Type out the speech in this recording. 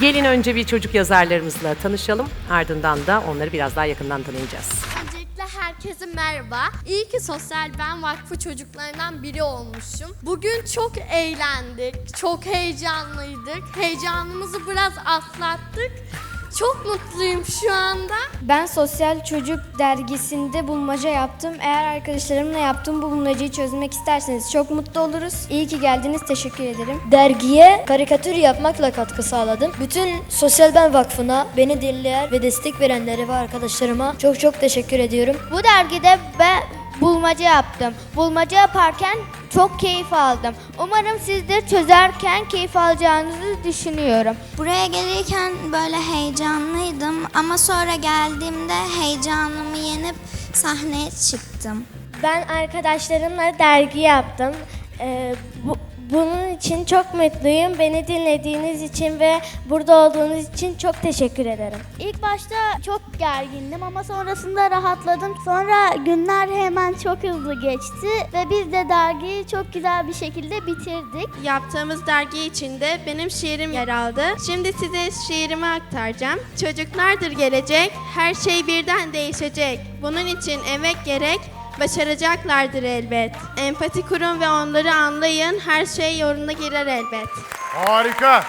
Gelin önce bir çocuk yazarlarımızla tanışalım. Ardından da onları biraz daha yakından tanıyacağız. Öncelikle herkese merhaba. İyi ki Sosyal Ben Vakfı çocuklarından biri olmuşum. Bugün çok eğlendik, çok heyecanlıydık. Heyecanımızı biraz atlattık. Çok mutluyum şu anda. Ben Sosyal Çocuk dergisinde bulmaca yaptım. Eğer arkadaşlarımla yaptığım bu bulmacayı çözmek isterseniz çok mutlu oluruz. İyi ki geldiniz. Teşekkür ederim. Dergiye karikatür yapmakla katkı sağladım. Bütün Sosyal Ben Vakfı'na beni dinleyen ve destek verenlere ve arkadaşlarıma çok çok teşekkür ediyorum. Bu dergide ben bulmaca yaptım. Bulmaca yaparken çok keyif aldım. Umarım siz de çözerken keyif alacağınızı düşünüyorum. Buraya gelirken böyle heyecanlıydım ama sonra geldiğimde heyecanımı yenip sahneye çıktım. Ben arkadaşlarımla dergi yaptım. Ee, bu, bunun için çok mutluyum. Beni dinlediğiniz için ve burada olduğunuz için çok teşekkür ederim. İlk başta çok gergindim ama sonrasında rahatladım. Sonra günler hemen çok hızlı geçti ve biz de dergiyi çok güzel bir şekilde bitirdik. Yaptığımız dergi içinde benim şiirim yer aldı. Şimdi size şiirimi aktaracağım. Çocuklardır gelecek, her şey birden değişecek. Bunun için emek gerek, başaracaklardır elbet. Empati kurun ve onları anlayın, her şey yoluna girer elbet. Harika.